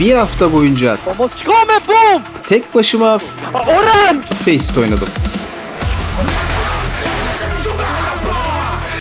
Bir hafta boyunca tek başıma! Faceit oynadım.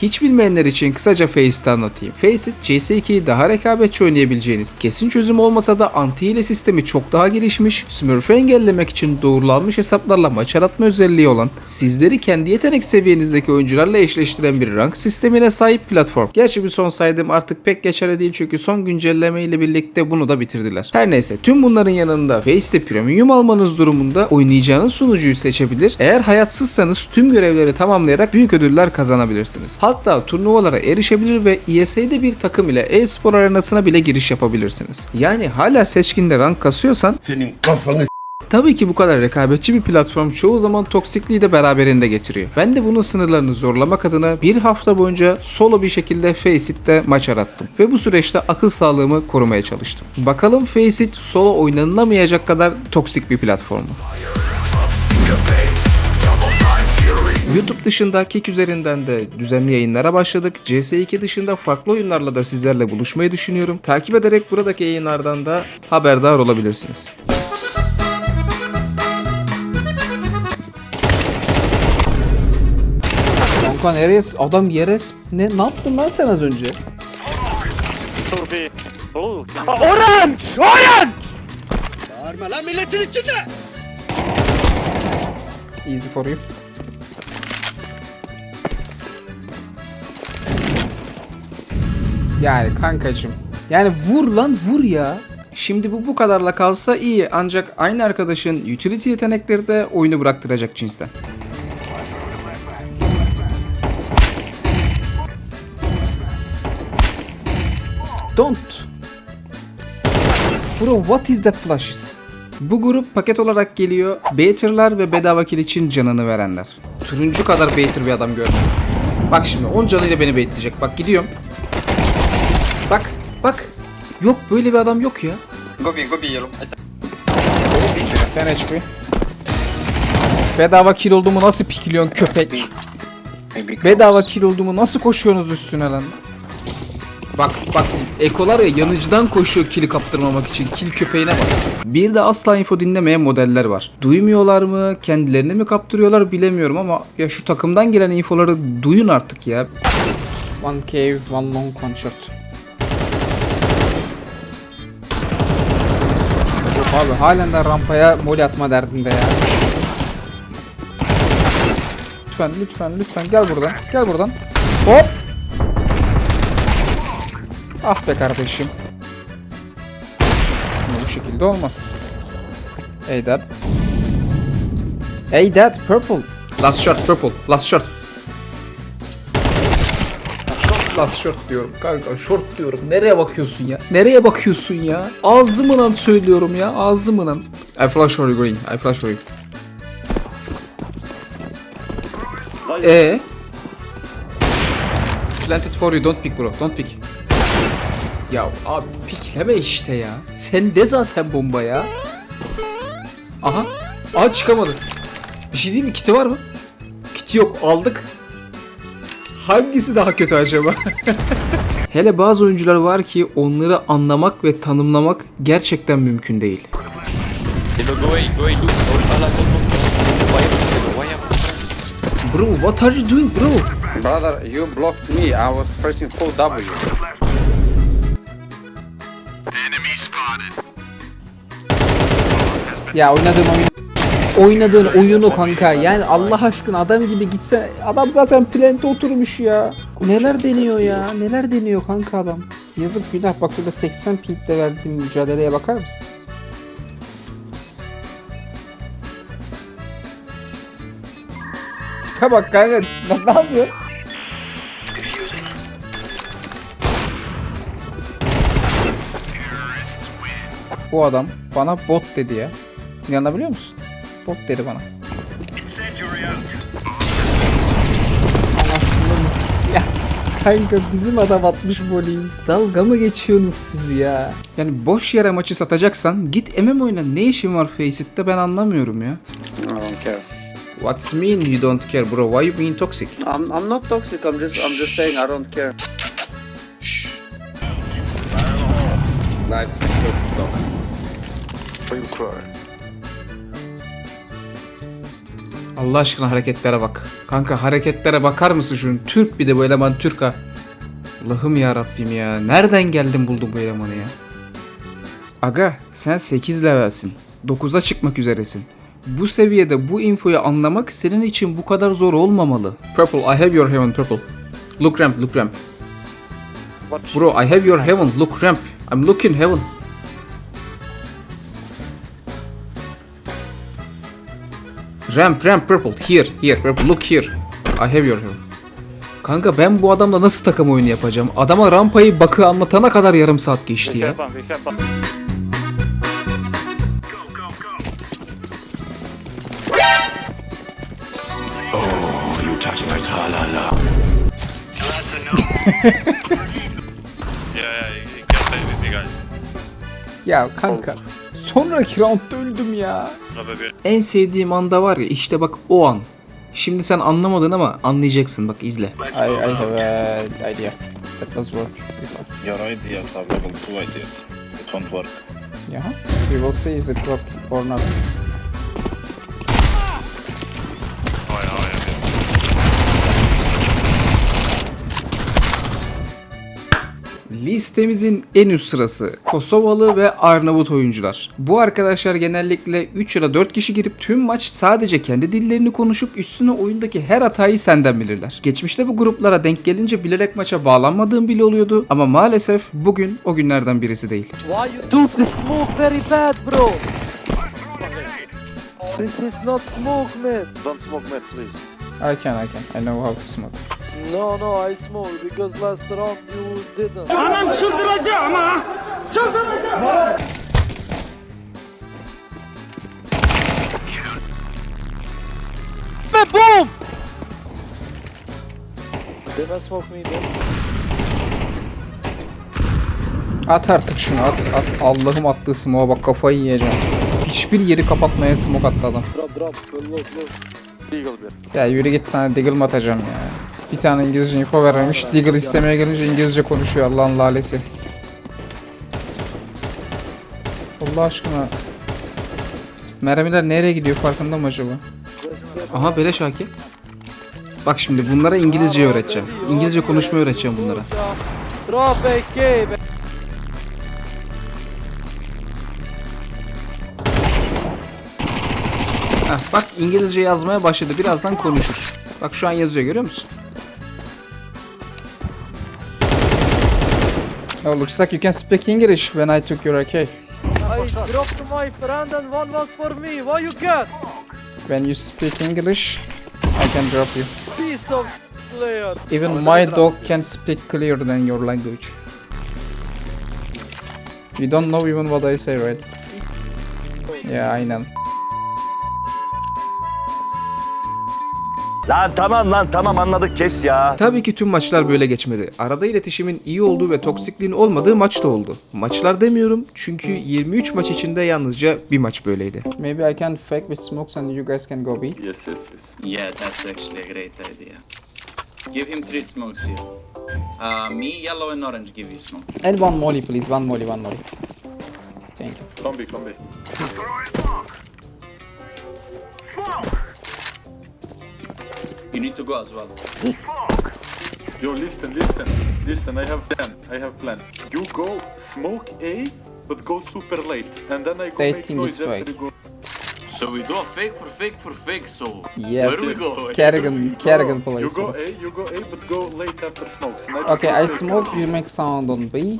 Hiç bilmeyenler için kısaca Faceit'i anlatayım. Faceit, CS2'yi daha rekabetçi oynayabileceğiniz, kesin çözüm olmasa da anti-hile sistemi çok daha gelişmiş, Smurf'ü engellemek için doğrulanmış hesaplarla maç aratma özelliği olan, sizleri kendi yetenek seviyenizdeki oyuncularla eşleştiren bir rank sistemine sahip platform. Gerçi bir son saydığım artık pek geçerli değil çünkü son güncelleme ile birlikte bunu da bitirdiler. Her neyse tüm bunların yanında Faceit'te premium almanız durumunda oynayacağınız sunucuyu seçebilir. Eğer hayatsızsanız tüm görevleri tamamlayarak büyük ödüller kazanabilirsiniz. Hatta turnuvalara erişebilir ve ESA'de bir takım ile e-spor arenasına bile giriş yapabilirsiniz. Yani hala seçkinde rank kasıyorsan Senin kafanı Tabii ki bu kadar rekabetçi bir platform çoğu zaman toksikliği de beraberinde getiriyor. Ben de bunun sınırlarını zorlamak adına bir hafta boyunca solo bir şekilde Faceit maç arattım. Ve bu süreçte akıl sağlığımı korumaya çalıştım. Bakalım Faceit solo oynanılamayacak kadar toksik bir platform mu? YouTube dışında Kick üzerinden de düzenli yayınlara başladık. CS2 dışında farklı oyunlarla da sizlerle buluşmayı düşünüyorum. Takip ederek buradaki yayınlardan da haberdar olabilirsiniz. Kanka nereye? Adam yere... Ne, ne yaptın lan sen az önce? Turbi. Orange! Orange! Bağırma lan milletin içinde. Easy for you. Yani kankacım. Yani vur lan vur ya. Şimdi bu bu kadarla kalsa iyi ancak aynı arkadaşın utility yetenekleri de oyunu bıraktıracak cinsten. Don't. Bro what is that flashes? Bu grup paket olarak geliyor. Baiter'lar ve bedava kill için canını verenler. Turuncu kadar baiter bir adam gördüm. Bak şimdi 10 canıyla beni baitleyecek. Bak gidiyorum. Bak bak. Yok böyle bir adam yok ya. Go B, go B yellow. I stand. 10 HP. Bedava kill olduğumu nasıl pikiliyorsun köpek? Maybe. Bedava kill olduğumu nasıl koşuyorsunuz üstüne lan? Bak bak ekolar ya yanıcıdan koşuyor kili kaptırmamak için. Kil köpeğine bak. Bir de asla info dinlemeyen modeller var. Duymuyorlar mı? Kendilerini mi kaptırıyorlar bilemiyorum ama ya şu takımdan gelen infoları duyun artık ya. One cave, one long, one short. Abi halen de rampaya mol atma derdinde ya. Lütfen lütfen lütfen gel buradan. Gel buradan. Hop. Ah be kardeşim. Bu şekilde olmaz. Hey dad. Hey dad purple. Last shot purple. Last shot. Last shot diyorum kanka short diyorum. Nereye bakıyorsun ya? Nereye bakıyorsun ya? Ağzımla söylüyorum ya ağzımla. I flash for you green. I flash for you. Ee? Planted for you don't pick bro. Don't pick. Ya abi pikleme işte ya. Sen de zaten bomba ya. Aha. Aha çıkamadı. Bir şey değil mi? Kiti var mı? Kiti yok. Aldık. Hangisi daha kötü acaba? Hele bazı oyuncular var ki onları anlamak ve tanımlamak gerçekten mümkün değil. Bro, what are you doing bro? Brother, you blocked me. I was pressing full W. Ya oynadığın oyun oynadığın oyunu kanka yani Allah aşkına adam gibi gitse adam zaten plante oturmuş ya. Neler deniyor ya neler deniyor kanka adam. Yazık günah bak şurada 80 pingle verdiğim mücadeleye bakar mısın? Tipe bak kanka ne, yapıyor? Bu adam bana bot dedi ya. İnanabiliyor musun? Bot dedi bana. Anasını ya kanka bizim adam atmış voleyi. Dalga mı geçiyorsunuz siz ya? Yani boş yere maçı satacaksan git MM oyna. Ne işin var Faceit'te ben anlamıyorum ya. I don't care. What's mean you don't care bro? Why you being toxic? I'm, I'm not toxic. I'm just I'm just saying I don't care. Nice. Dog. you cry? Allah aşkına hareketlere bak. Kanka hareketlere bakar mısın şunun? Türk bir de bu eleman Türk ha. Allah'ım ya Rabbim ya. Nereden geldin buldun bu elemanı ya? Aga sen 8 levelsin. 9'a çıkmak üzeresin. Bu seviyede bu infoyu anlamak senin için bu kadar zor olmamalı. Purple, I have your heaven, Purple. Look ramp, look ramp. Bro, I have your heaven, look ramp. I'm looking heaven. Ramp, ramp, purple. Here, here, purple. Look here. I have your heaven. Kanka ben bu adamla nasıl takım oyunu yapacağım? Adama rampayı bakı anlatana kadar yarım saat geçti ya. guys. Ya kanka sonraki roundda öldüm ya. En sevdiğim anda var ya işte bak o an. Şimdi sen anlamadın ama anlayacaksın bak izle. I, I have a idea. That was work. Your ideas are level 2 ideas. It won't work. Yeah. We will see is it work or not. Listemizin en üst sırası Kosovalı ve Arnavut oyuncular. Bu arkadaşlar genellikle 3 ya da 4 kişi girip tüm maç sadece kendi dillerini konuşup üstüne oyundaki her hatayı senden bilirler. Geçmişte bu gruplara denk gelince bilerek maça bağlanmadığım bile oluyordu ama maalesef bugün o günlerden birisi değil. Dude, the smoke very bad, bro. This is not smoke, man. Don't smoke, man, please. I can I can I know how to smoke. No, no, I smoke because last round you didn't. Anam çıldıracağım ha! Boom! Then I smoke me then. At artık şunu at at. Allah'ım attığı smoke'a bak kafayı yiyeceğim. Hiçbir yeri kapatmaya smoke attı adam. Drop, drop, low, low. Eagle bir. Ya yürü git sana Deagle mi atacağım ya. Bir tane İngilizce info vermemiş. Deagle istemeye gelince İngilizce konuşuyor Allah'ın lalesi. Allah aşkına. Mermiler nereye gidiyor farkında mı acaba? Aha beleş haki. Bak şimdi bunlara İngilizce öğreteceğim. İngilizce konuşmayı öğreteceğim bunlara. Heh, bak İngilizce yazmaya başladı. Birazdan konuşur. Bak şu an yazıyor görüyor musun? Oh, looks like you can speak English when I took your AK. I dropped my friend and one was for me. Why you got? When you speak English, I can drop you. Piece of player. Even my dog can speak clearer than your language. You don't know even what I say, right? Yeah, aynen. Lan tamam lan tamam anladık kes ya. Tabii ki tüm maçlar böyle geçmedi. Arada iletişimin iyi olduğu ve toksikliğin olmadığı maç da oldu. Maçlar demiyorum çünkü 23 maç içinde yalnızca bir maç böyleydi. Maybe I can fake with smokes and you guys can go B. Yes, yes, yes. Yeah, that's actually a great idea. Give him three smokes here. Uh, me, yellow, and orange give you smoke. And one molly please, one molly, one molly. Thank you. Combi, combi. You need to go as well. Yo, listen, listen, listen. I have plan. I have plan. You go smoke A, but go super late, and then I go They make think noise it's after fake. you go. So we do a fake for fake for fake, so... Yes, Where we go? Kerrigan, You Kerrigan go, plays. You go. A, you go A, but go late after smokes. And I Okay, just I take smoke, you make sound on B.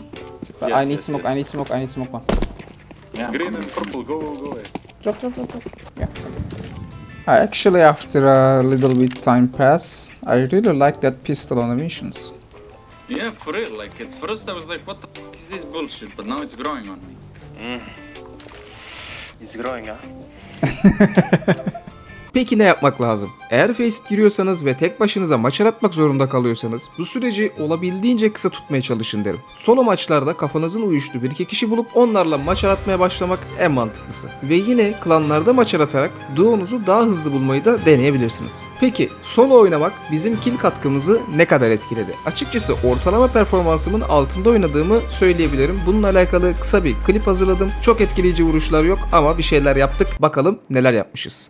But Yes, I need yes, smoke, yes. I need smoke, I need smoke one. Yeah, Green come and purple, go, go A. Drop, drop, drop, drop. Yeah. I actually, after a little bit time pass, I really like that pistol animations. Yeah, for real. Like, at first I was like, what the fuck is this bullshit? But now it's growing on me. Mm. It's growing, huh? Peki ne yapmak lazım? Eğer Faceit giriyorsanız ve tek başınıza maç aratmak zorunda kalıyorsanız bu süreci olabildiğince kısa tutmaya çalışın derim. Solo maçlarda kafanızın uyuştuğu bir iki kişi bulup onlarla maç aratmaya başlamak en mantıklısı. Ve yine klanlarda maç aratarak duonuzu daha hızlı bulmayı da deneyebilirsiniz. Peki solo oynamak bizim kill katkımızı ne kadar etkiledi? Açıkçası ortalama performansımın altında oynadığımı söyleyebilirim. Bununla alakalı kısa bir klip hazırladım. Çok etkileyici vuruşlar yok ama bir şeyler yaptık. Bakalım neler yapmışız.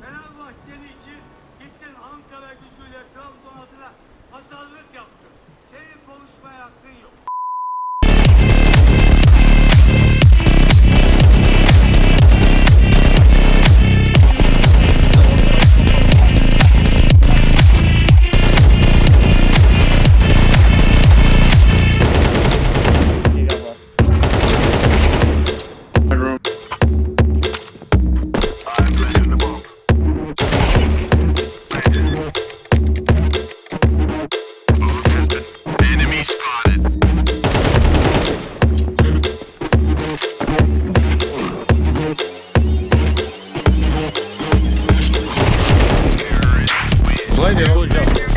Fenerbahçeli için gittin Ankara gücüyle Trabzon adına pazarlık yaptın. Senin konuşmaya hakkın yok. Kolay mı ya? Hocam.